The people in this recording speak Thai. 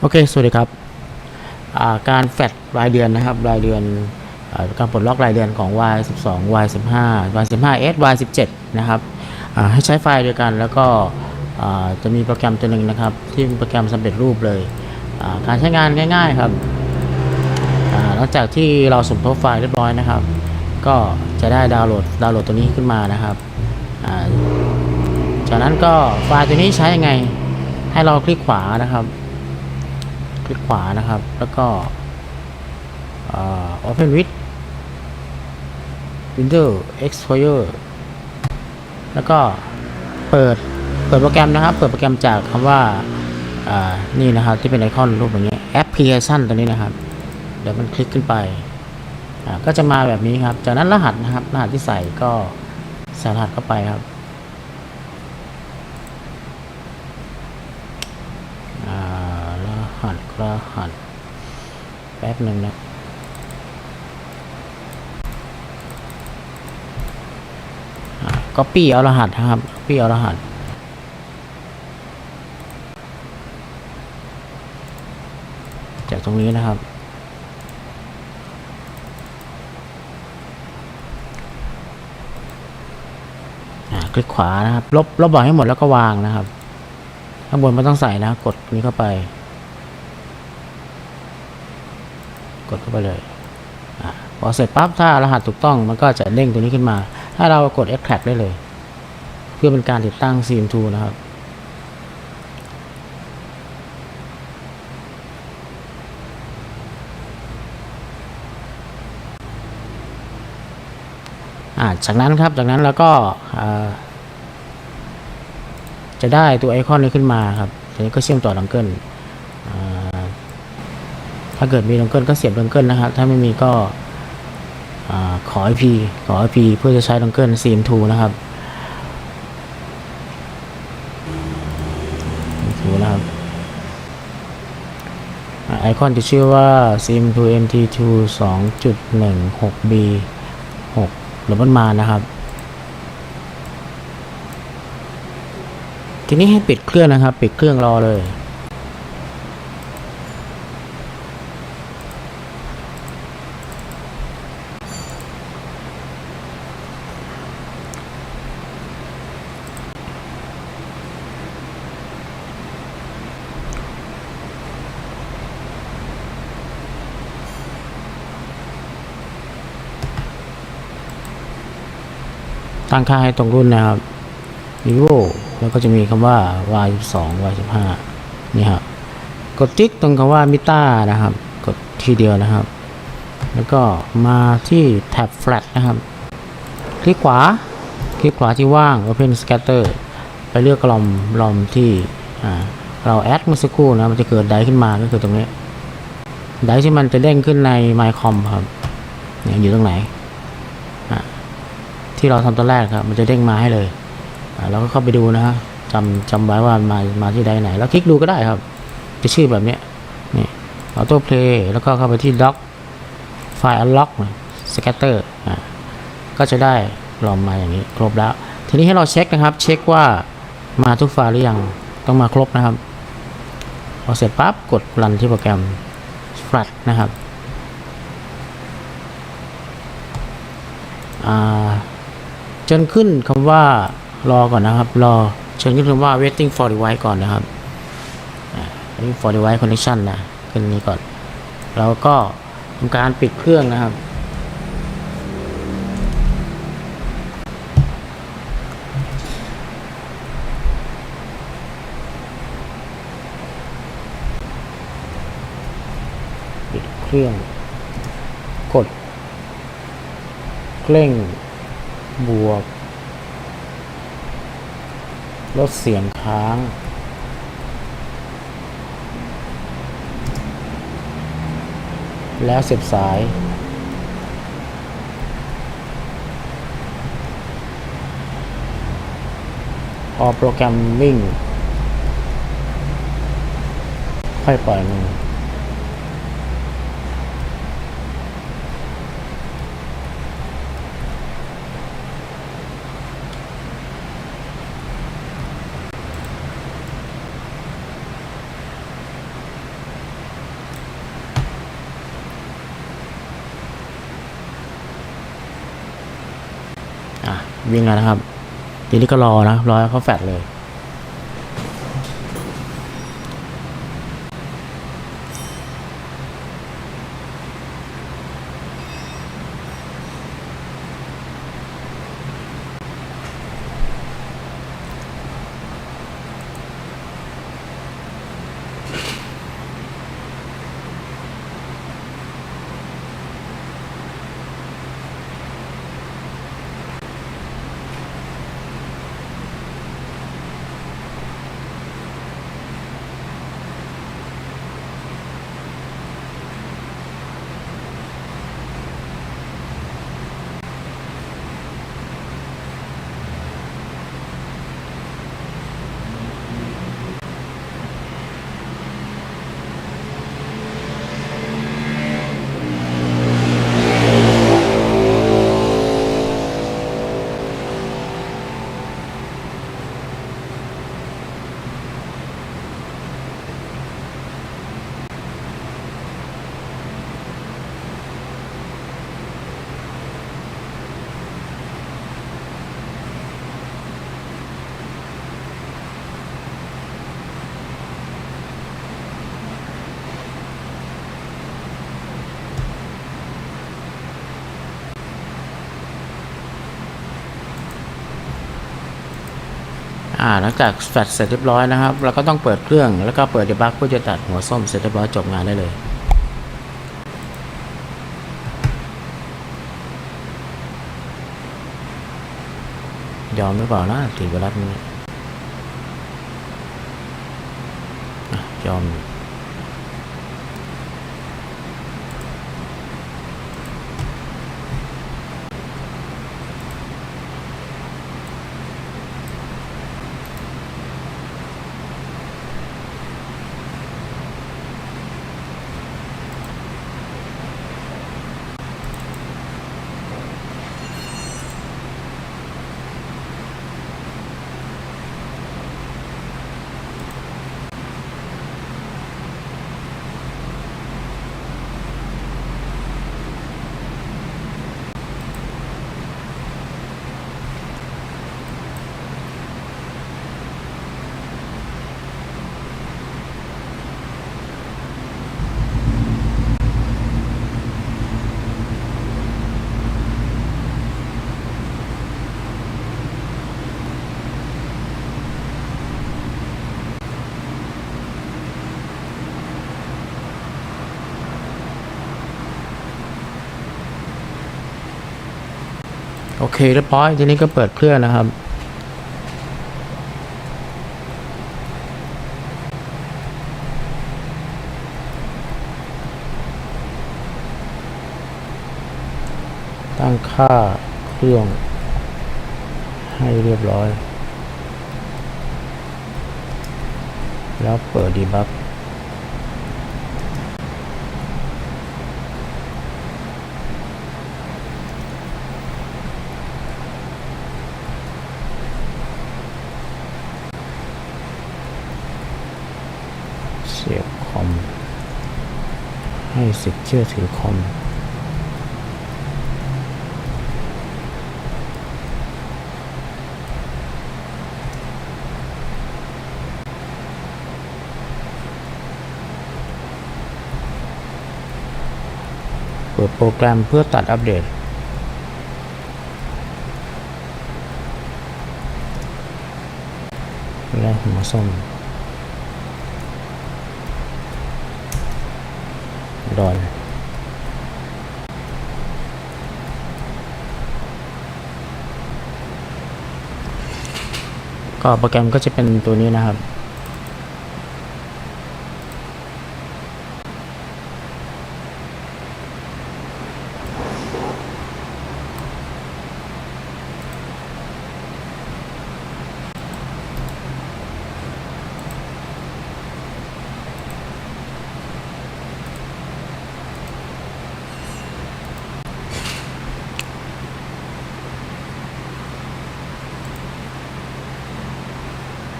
โอเค สวัสดีครับาการแฟดรายเดือนนะครับ รายเดือนอการปลดล็อกรายเดือนของ Y 12 Y 15 Y 15 S Y 17 นะครับให้ใช้ไฟล์เดียวกัน แล้วก็จะมีโปรแกรมตัวหนึ่งนะครับ ที่เป็นโปรแกรมสำเร็จรูปเลยาการใช้งานง่าย ๆครับหลังจากที่เราสมทบไฟล์เรียบร้อยนะครับ ก็จะได้ดาวน์โหลดดาวน์โหลดตัวนี้ขึ้นมานะครับจากนั้นก็ไฟล์ตัวนี้ใช้ยังไงให้เราคลิกขวานะครับ คลิกขวานะครับ แล้วก็ Open with Windows Explorer แล้วก็เปิดเปิดโปรแกรมนะครับ เปิดโปรแกรมจากคำว่าานี่นะครับ ที่เป็นไอคอนรูปอย่างเงี้ย Application ตัวนี้นะครับ เดี๋ยวมันคลิกขึ้นไป ก็จะมาแบบนี้ครับ จากนั้นรหัสนะครับ รหัสที่ใส่ก็ใส่รหัสเข้าไปครับ อ่าร หัสรหัส แป๊บหนึ่งนะก็ปี้เอารหัสนะครับปี้เอารหัสจากตรงนี้นะครับ คลิกขวานะครับ ลบ ลบบอกให้หมดแล้วก็วางนะครับ ข้างบนไม่ต้องใส่นะ กดนี้เข้าไป กดเข้าไปเลยอพอเสร็จปั๊บถ้ารหัสถูกต้องมันก็จะเด้งตัวนี้ขึ้นมา ถ้าเรากด extract ได้เลย เพื่อเป็นการติดตั้ง CM2 นะครับจากนั้นครับ จากนั้นเราก็จะได้ตัวไอคอนนี้ขึ้นมาครับทีนี้ก็เชื่อมต่อดังเกิล ถ้าเกิดมีดังเกิลก็เสียบดังเกิลนะครับ ถ้าไม่มีก็อ่าขอ IP ขอ IP เพื่อจะใช้ดังเกิล CM2 นะครับดูนะครับไอคอนจะชื่อว่า CM2 MT2 2.16B 6หรือมันมานะครับ ทีนี้ให้ปิดเครื่องนะครับ ปิดเครื่องรอเลย ตั้งค่าให้ตรงรุ่นนะครับ vivo แล้วก็จะมีคำว่า y 2 y 15นี่ครับกดติ๊กตรงคำว่า mita นะครับ กดทีเดียวนะครับ แล้วก็มาที่แท็บ flat นะครับ คลิกขวา คลิกขวาที่ว่าง open scatter ไปเลือกกล่อมลอมที่เราแอดเมื่อสักครู่นะมันจะเกิดไดขึ้นมาก็คือตรงนี้ไดที่มันจะเด้งขึ้นใน mycom ครับอยู่ตรงไหน ที่เราทำตอนแรกครับ มันจะเด้งมาให้เลยเราก็เข้าไปดูนะฮะจำจำไว้ว่ามามาที่ใดไหน แล้วคลิกดูก็ได้ครับ จะชื่อแบบนี้นี่ออโต้เพลย์แล้วก็เข้าไปที่ด็อกไฟล์ unlock สแกตเตอร์อ่าก็จะได้ลอมมาอย่างนี้ครบแล้ว ทีนี้ให้เราเช็คนะครับ เช็คว่ามาทุกไฟล์หรือยังต้องมาครบนะครับพอเสร็จปั๊บกดรันที่โปรแกรม Flat นะครับ อ่า จนขึ้นคำว่ารอก่อนนะครับ รอเชิญขึ้นคำว่า waiting for device ก่อนนะครับอ่า waiting for device connection นะขึ้นนี้ก่อน แล้วก็ทำการปิดเครื่องนะครับปิดเครื่อง กดเร่ง บวก ลดเสียงค้าง แล้วเสียบสาย พอโปรแกรมวิ่ง ค่อยปล่อยมือ วิ่งแล้วนะครับ ทีนี้ก็รอนะ รอเขาแฟดเลย อ่าหลังจากแฟลชเสร็จเรียบร้อยนะครับเราก็ต้องเปิดเครื่องแล้วก็เปิดเดบักเพื่อจะตัดหัวส้มเสร็จเรียบร้อยจบงานได้เลยยอมหรือเปล่านะตีเวลัดมันเนี่ยอะยอมอยู่ โอเคเรียบร้อยทีนี้ก็เปิดเครื่องนะครับ ตั้งค่าเครื่อง ให้เรียบร้อย แล้วเปิดดีบัฟ สียบคอม ให้สิทธิ์เชื่อถือคอมเปิดโปรแกรมเพื่อตัดอัปเดต และหัวส้ม ดอนก็โปรแกรมก็จะเป็นตัวนี้นะครับ